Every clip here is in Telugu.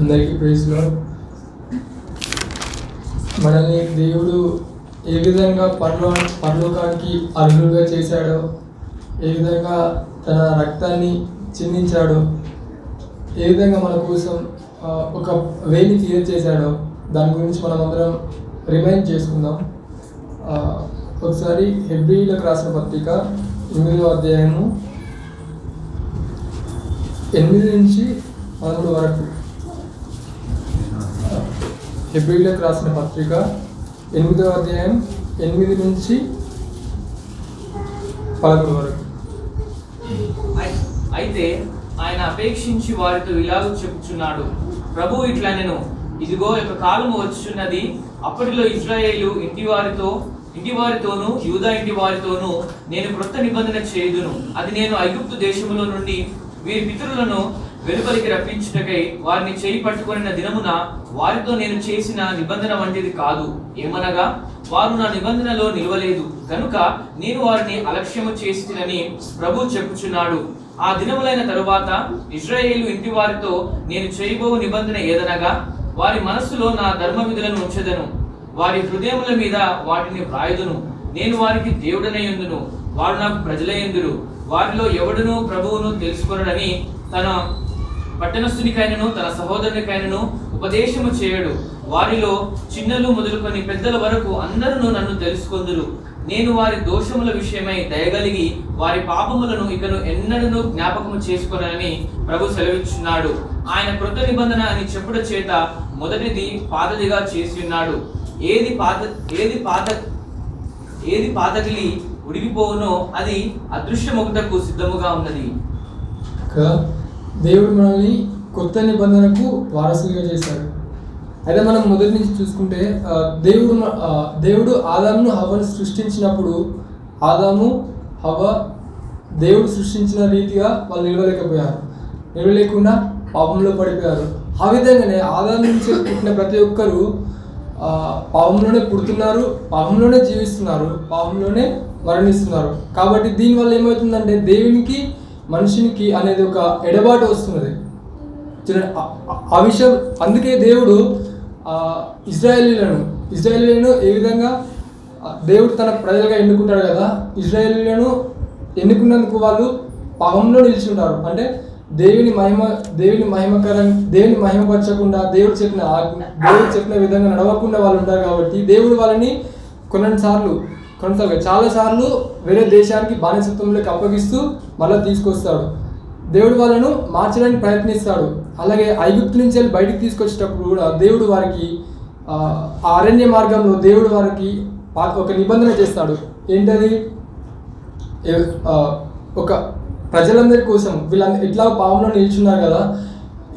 అందరికీ ప్రైజ్లో మనల్ని దేవుడు ఏ విధంగా పరలో పరలోకానికి అర్హులుగా చేశాడో ఏ విధంగా తన రక్తాన్ని చిందించాడో ఏ విధంగా మన కోసం ఒక వేని క్లియర్ చేశాడో దాని గురించి మనం అందరం రిమైండ్ చేసుకుందాం. ఒకసారి హెబ్రిలకు రాసిన పత్రిక ఎనిమిదో అధ్యాయము ఎనిమిది నుంచి పదమూడు వరకు. హెబ్రిలకు రాసిన పత్రిక ఎనిమిదవ అధ్యాయం ఎనిమిది నుంచి పదకొండు వరకు. అయితే ఆయన అపేక్షించి వారితో ఇలాగ చెప్పుచున్నాడు. ప్రభు ఇట్లా నేను ఇదిగో యొక్క కాలము వచ్చున్నది అప్పటిలో ఇజ్రాయేలు ఇంటి వారితో ఇంటి వారితోనూ యూదా ఇంటి వారితోనూ నేను క్రొత్త నిబంధన చేయుదును. అది నేను ఐగుప్తు దేశంలో నుండి వీరి పితరులను వెలుపలికి రప్పించుటకై వారిని చేయి పట్టుకున్న దినమున వారితో నేను చేసిన నిబంధన వంటిది కాదు. ఏమనగా వారు నా నిబంధనలో నిలవలేదు. కనుక నేను వారిని అలక్ష్యము చేసినని ప్రభు చెప్పుచున్నాడు. ఆ దినములైన తరువాత ఇజ్రాయేలు ఇంటి వారితో నేను చేయబో నిబంధన ఏదనగా వారి మనస్సులో నా ధర్మ విధులను ఉంచెదను. వారి హృదయముల మీద వాటిని వ్రాయుదును. నేను వారికి దేవుడనయ్యుందును వారు నాకు ప్రజలయ్యుందురు వారిలో ఎవడునూ ప్రభువును తెలుసుకొనడని తన పట్టణస్థునికైనను తన సహోదరునికైనను ఉపదేశము చేయడు. వారిలో చిన్నలు మొదలుకొని పెద్దల వరకు అందరూ నన్ను తెలుసుకొందురు. నేను వారి దోషముల విషయమై దయగలిగి వారి పాపములను ఇకను ఎన్నడూ జ్ఞాపకము చేసుకొనని ప్రభు సెలవిచ్చున్నాడు. ఆయన కృత నిబంధన అని చెప్పుట చేత మొదటిది పాతదిగా చేసి ఉన్నాడు ఏది పాత ఏది పాత ఏది పాతగిలి ఉడిగిపోవునో అది అదృశ్యమొకటకు సిద్ధముగా ఉన్నది. దేవుడు మనల్ని కొత్త నిబంధనకు వారసులుగా చేశాడు. అయితే మనం మొదటి నుంచి చూసుకుంటే దేవుడు దేవుడు ఆదామును హవను సృష్టించినప్పుడు ఆదాము హవ దేవుడు సృష్టించిన రీతిగా వాళ్ళు నిలవలేకపోయారు నిలవలేకుండా పాపంలో పడిపోయారు. ఆ విధంగానే ఆదాం నుంచి పుట్టిన ప్రతి ఒక్కరూ పాపంలోనే పుడుతున్నారు పాపంలోనే జీవిస్తున్నారు పాపంలోనే మరణిస్తున్నారు. కాబట్టి దీనివల్ల ఏమవుతుందంటే దేవునికి మనిషినికి అనేది ఒక ఎడబాటు వస్తున్నది. చూడండి ఆ- విషయం అందుకే దేవుడు ఇజ్రాయేలీలను ఇజ్రాయేలీలను ఏ విధంగా దేవుడు తన ప్రజలుగా ఎన్నుకుంటాడు కదా ఇజ్రాయేలీలను ఎన్నుకున్నందుకు వాళ్ళు పాపంలో నిలిచి ఉంటారు అంటే దేవుని మహిమ దేవుని మహిమకరం దేవుని మహిమపరచకుండా దేవుడు చెప్పిన దేవుడు చెప్పిన విధంగా నడవకుండా వాళ్ళు ఉంటారు కాబట్టి దేవుడు వాళ్ళని కొన్నిసార్లు కొంత చాలా సార్లు వేరే దేశానికి బానిసత్వంలోకి అప్పగిస్తూ మళ్ళీ తీసుకొస్తాడు. దేవుడు వాళ్ళను మార్చడానికి ప్రయత్నిస్తాడు. అలాగే ఐగుప్తు నుంచి వెళ్ళి బయటికి తీసుకొచ్చేటప్పుడు కూడా దేవుడు వారికి ఆ అరణ్య మార్గంలో దేవుడు వారికి ఒక నిబంధన చేస్తాడు. ఏంటది? ఒక ప్రజలందరి కోసం వీళ్ళందరూ ఇట్లా పాపంలో నిల్చున్నారు కదా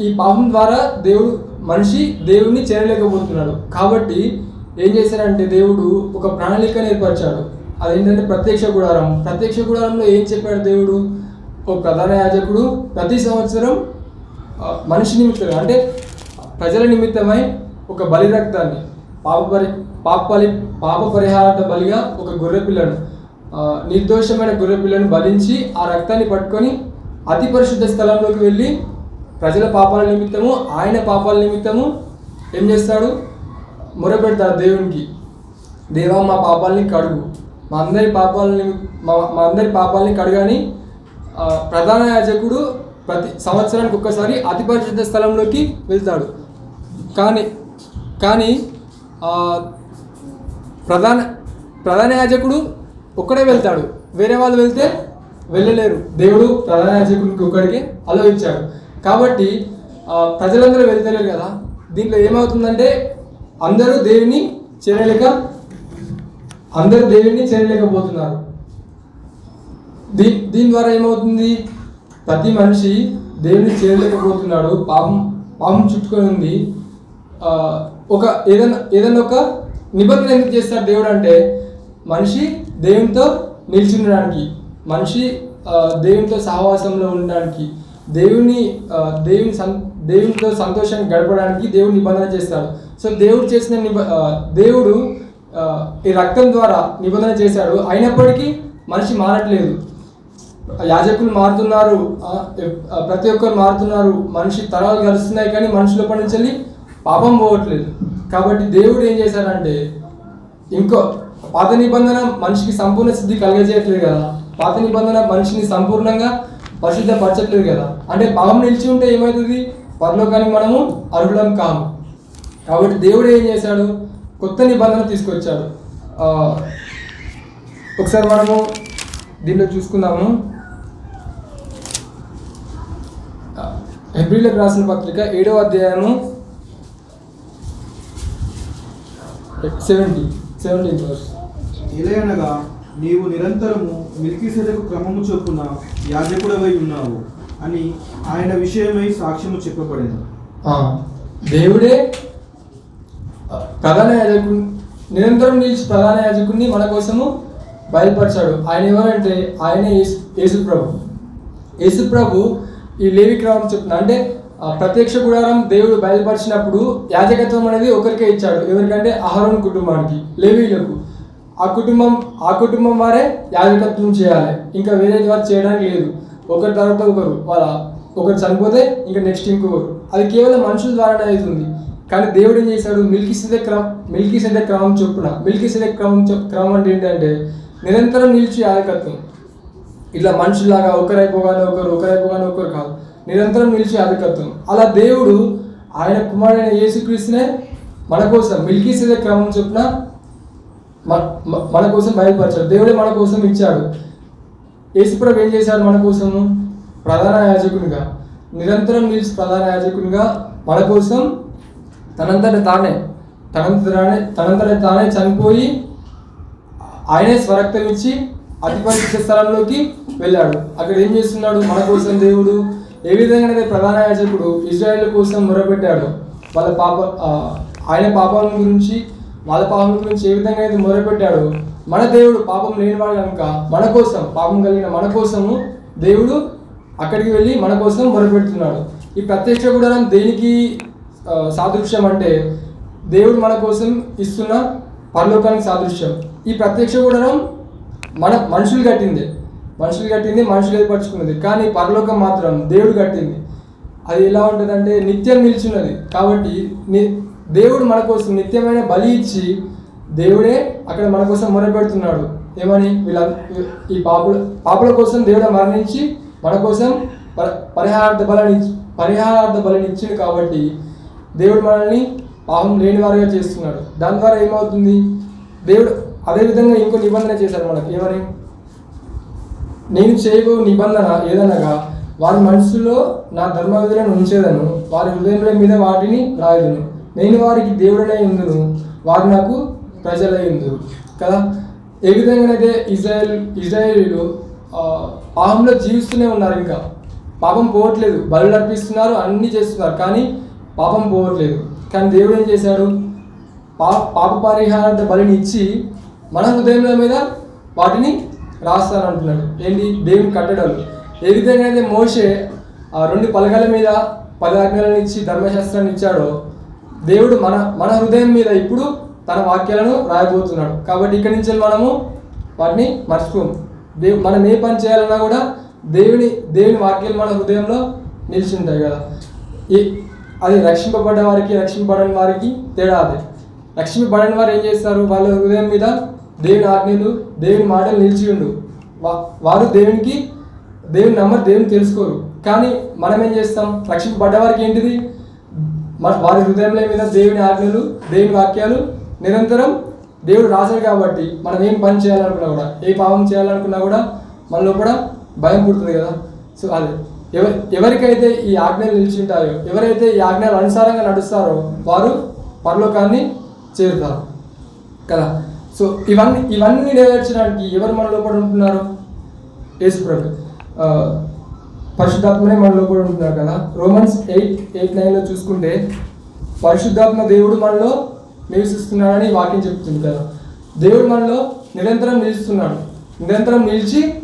ఈ పాపం ద్వారా దేవుడు మనిషి దేవుడిని చేరలేకపోతున్నాడు. కాబట్టి ఏం చేశారంటే దేవుడు ఒక ప్రణాళికను ఏర్పరిచాడు. అదేంటంటే ప్రత్యక్ష గుడారం. ప్రత్యక్ష గుడారంలో ఏం చెప్పాడు దేవుడు? ఒక ప్రధాన యాజకుడు ప్రతి సంవత్సరం మనిషి నిమిత్తమే అంటే ప్రజల నిమిత్తమై ఒక బలి రక్తాన్ని పాప పరి పాప బలి పాప పరిహారార్థ బలిగా ఒక గొర్రె పిల్లను నిర్దోషమైన గొర్రె పిల్లను బలించి ఆ రక్తాన్ని పట్టుకొని అతి పరిశుద్ధ స్థలంలోకి వెళ్ళి ప్రజల పాపాల నిమిత్తము ఆయన పాపాల నిమిత్తము ఏం చేస్తాడు? మొరపెడతాడు దేవునికి. దేవా మా పాపాలని కడుగు. మా అందరి పాపాలని మా మా అందరి పాపాలని కడుగని ప్రధాన యాజకుడు ప్రతి సంవత్సరానికి ఒక్కసారి అతి పరిశుద్ధ స్థలంలోకి వెళ్తాడు. కానీ కానీ ప్రధాన ప్రధాన యాజకుడు ఒక్కడే వెళ్తాడు. వేరే వాళ్ళు వెళ్తే వెళ్ళలేరు. దేవుడు ప్రధాన యాజకుడికి ఒక్కడికి అలో ఇచ్చాడు కాబట్టి ప్రజలందరూ వెళ్తలేరు కదా? దీంట్లో ఏమవుతుందంటే అందరూ దేవుని చేరలేక అందరూ దేవుని చేరలేకపోతున్నారు. దీ దీని ద్వారా ఏమవుతుంది? ప్రతి మనిషి దేవుని చేరలేకపోతున్నాడు. పాపం పాపం చుట్టుకొని ఉంది. ఒక ఏదైనా ఏదైనా ఒక నిబంధన ఎందుకు చేస్తాడు దేవుడు అంటే మనిషి దేవునితో నిలిచి ఉండడానికి మనిషి దేవునితో సహవాసంలో ఉండడానికి దేవుని దేవుని సం దేవునితో సంతోషాన్ని గడపడానికి దేవుడు నిబంధన చేస్తాడు. సో దేవుడు చేసిన నిబ దేవుడు ఈ రక్తం ద్వారా నిబంధన చేశాడు. అయినప్పటికీ మనిషి మారట్లేదు. యాజకులు మారుతున్నారు ప్రతి ఒక్కరు మారుతున్నారు. మనిషి తరాలు కలుస్తున్నాయి కానీ మనిషి లోపల నుంచి వెళ్ళి పాపం పోవట్లేదు. కాబట్టి దేవుడు ఏం చేశాడంటే ఇంకో పాత నిబంధన మనిషికి సంపూర్ణ సిద్ధి కలిగజేయట్లేదు కదా. పాత నిబంధన మనిషిని సంపూర్ణంగా పరిశుద్ధపరచట్లేదు కదా. అంటే పాపం నిలిచి ఉంటే ఏమవుతుంది? పరలోకానికి మనము అర్హులం కాము. కాబట్టి దేవుడు ఏం చేశాడు? కొత్త నిబంధన తీసుకొచ్చాడు. ఒకసారి మనము దీనిలో చూసుకుందాము. హెబ్రిలకు రాసిన పత్రిక ఏడవ అధ్యాయము సెవెంటీ సెవెంటీన్ వర్స్ ఇలయనగా నీవు నిరంతరము మిల్కిసెదకు క్రమము చొప్పున యాజకుడవై ఉన్నావు. అని ఆయన విషయమై సాక్ష్యము చెప్పబడింది. దేవుడే ప్రధాన యాజకు నిరంతరం నిలిచి ప్రధాన యాజకుడిని మన కోసము బయలుపరిచాడు. ఆయన ఎవరంటే ఆయన యేసు ప్రభు. యేసు ప్రభు ఈ లేవి క్రమం చెప్తున్నా అంటే ప్రత్యక్ష గుడారం దేవుడు బయలుపరిచినప్పుడు యాజకత్వం అనేది ఒకరికే ఇచ్చాడు. ఎవరికంటే అహరోన్ కుటుంబానికి లేవీలకు ఆ కుటుంబం ఆ కుటుంబం వారే యాజకత్వం చేయాలి. ఇంకా వేరే వారు చేయడానికి లేదు. ఒకరి తర్వాత ఒకరు వాళ్ళ ఒకరు చనిపోతే ఇంకా నెక్స్ట్ ఇంకొకరు. అది కేవలం మనుషుల ద్వారానే అవుతుంది. కానీ దేవుడు ఏం చేశాడు? మిల్కీ సిద్ధ క్రమం మిల్కీ సిద్ధ క్రమం చొప్పున మిల్కీ సిద్ధ క్రమం క్రమం అంటే ఏంటంటే నిరంతరం నిలిచి ఆధికత్వం ఇట్లా మనుషులాగా ఒకరైపోగానే ఒకరు ఒకరైపోగానే ఒకరు కాదు. నిరంతరం నిలిచి ఆధికత్వం అలా దేవుడు ఆయన కుమారుడైన యేసుక్రీస్తునే మన కోసం మిల్కీ సిద్ధ క్రమం చొప్పున మన- మ- మన కోసం బయలుపరిచాడు. దేవుడే మన కోసం ఇచ్చాడు. యేసుప్రభు ఏం చేశాడు మన కోసము ప్రధాన యాజకునిగా నిరంతరం నిలిచి ప్రధాన యాజకునిగా మన కోసం తనంతట తానే తనంత తానే తనంతట తానే చనిపోయి ఆయనే స్వరక్తం ఇచ్చి అతి పరిశుద్ధ స్థలంలోకి వెళ్ళాడు. అక్కడ ఏం చేస్తున్నాడు? మన కోసం దేవుడు ఏ విధంగా ప్రధాన యాజకుడు ఇజ్రాయేల్ కోసం మొరపెట్టాడు వాళ్ళ పాప ఆయన పాపం గురించి వాళ్ళ పాపం గురించి ఏ విధంగా అయితే మొరపెట్టాడో మన దేవుడు పాపం లేనివాడు కనుక మన కోసం పాపం కలిగిన మన కోసము దేవుడు అక్కడికి వెళ్ళి మన కోసం మొరపెడుతున్నాడు. ఈ ప్రత్యక్ష గుడారం దేనికి సాదృశ్యం అంటే దేవుడు మన కోసం ఇస్తున్న పరలోకానికి సాదృశ్యం. ఈ ప్రత్యక్ష గుడారం మన మనుషులు కట్టింది. మనుషులు కట్టింది మనుషులు ఏర్పరచుకున్నది. కానీ పరలోకం మాత్రం దేవుడు కట్టింది. అది ఎలా ఉంటుందంటే నిత్యం నిలిచినది. కాబట్టి దేవుడు మన కోసం నిత్యమైన బలి ఇచ్చి దేవుడే అక్కడ మన కోసం మొరపెడుతున్నాడు. ఏమని? వీళ్ళ ఈ పాపుల పాపుల కోసం దేవుడు మరణించి మన కోసం పరిహారార్థ బలని పరిహారార్థ బలిని ఇచ్చింది కాబట్టి దేవుడు మనల్ని పాపం లేని వారిగా చేస్తున్నాడు. దాని ద్వారా ఏమవుతుంది? దేవుడు అదేవిధంగా ఇంకో నిబంధన చేశాడు మనకి. ఏమని? నేను చేయబో నిబంధన ఏదనగా వారి మనసులో నా ధర్మ విధులను ఉంచేదను వారి హృదయముల మీద వాటిని రాయదును. నేను వారికి దేవుడనే ఉందును వారు నాకు ప్రజలైంది. కదా? ఏ విధంగానైతే ఇజ్రాయెల్ ఇజ్రాయేలీలు పాపంలో జీవిస్తూనే ఉన్నారు ఇంకా. పాపం పోవట్లేదు. బలు అర్పిస్తున్నారు అన్నీ చేస్తున్నారు. కానీ పాపం పోవట్లేదు. కానీ దేవుడు ఏం చేశాడు? పా పాప పరిహారార్థ బలిని ఇచ్చి మన హృదయముల మీద వాటిని రాస్తానంటున్నాడు. ఏంటి? దేవుని కట్టడాలు. ఏ విధంగా అయితే మోషే ఆ రెండు పలకల మీద పది ఆజ్ఞలను ఇచ్చి ధర్మశాస్త్రాన్ని ఇచ్చాడో దేవుడు మన మన హృదయం మీద ఇప్పుడు తన వాక్యాలను రాయబోతున్నాడు. కాబట్టి ఇక్కడి నుంచి మనము వాటిని మర్చిపోము. దేవు మనం ఏ పని చేయాలన్నా కూడా దేవుని దేవుని వాక్యాలు మన హృదయంలో నిలిచి ఉంటాయి కదా. ఈ అది రక్షింపబడ్డ వారికి రక్షింపబడని వారికి తేడా అదే. రక్షింపబడని వారు ఏం చేస్తారు? వాళ్ళ హృదయం మీద దేవుని ఆజ్ఞలు దేవుని మాటలు నిలిచి ఉండు. వా- వారు దేవునికి దేవుని నమ్మరు దేవుని తెలుసుకోరు. కానీ మనం ఏం చేస్తాం? రక్షింపబడ్డ వారికి ఏంటిది? మన వారి హృదయంలో మీద దేవుని ఆజ్ఞలు దేవుని వాక్యాలు నిరంతరం దేవుడు రాశాడు కాబట్టి మనం ఏం పని చేయాలనుకున్నా కూడా ఏ పాపం చేయాలనుకున్నా కూడా మనలో కూడా భయం పుడుతుంది కదా. సో అదే ఎవ ఎవరికైతే ఈ ఆజ్ఞలు నిలిచి ఉంటాయో ఎవరైతే ఈ ఆజ్ఞలు అనుసారంగా నడుస్తారో వారు పరలోకాన్ని చేరుతారు కదా. సో ఇవన్నీ ఇవన్నీ నెరవేర్చడానికి ఎవరు మన లోపల ఉంటున్నారు? యేసుప్రభు పరిశుద్ధాత్మనే మన లోపల ఉంటున్నారు కదా. రోమన్స్ ఎయిట్ ఎయిట్ నైన్లో చూసుకుంటే పరిశుద్ధాత్మ దేవుడు మనలో నివసిస్తున్నాడని ఈ వాక్యం చెప్తుంది కదా. దేవుడు మనలో నిరంతరం నిలుస్తున్నాడు. నిరంతరం నిలిచి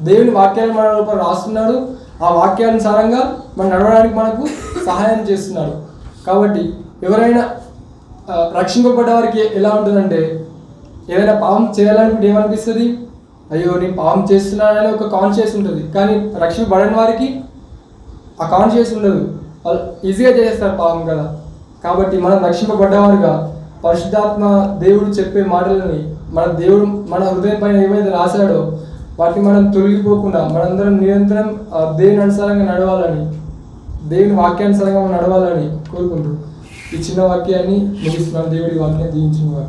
దేవుని వాక్యాలు మన లోపల రాస్తున్నాడు. ఆ వాక్యానుసారంగా మనం నడవడానికి మనకు సహాయం చేస్తున్నాడు. కాబట్టి ఎవరైనా రక్షింపబడ్డ వారికి ఎలా ఉంటుందంటే ఏదైనా పాపం చేయాలనుకుంటే ఏమనిపిస్తుంది? అయ్యో నేను పాపం చేస్తున్నానని ఒక కాన్షియస్ ఉంటుంది. కానీ రక్షింపబడని వారికి ఆ కాన్షియస్ ఉండదు. వాళ్ళు ఈజీగా చేస్తారు పాపం కదా. కాబట్టి మనం రక్షింపబడ్డవారుగా పరిశుద్ధాత్మ దేవుడు చెప్పే మాటలని మన దేవుడు మన హృదయం పైన ఏమైతే రాశాడో వాటిని మనం తొలగిపోకుండా మనందరం నిరంతరం దేవుని అనుసారంగా నడవాలని దేవుని వాక్యానుసారంగా మనం నడవాలని కోరుకుంటూ ఈ చిన్న వాక్యాన్ని ముగిస్తున్నాను దేవుడి వాక్యాన్ని దీవించిన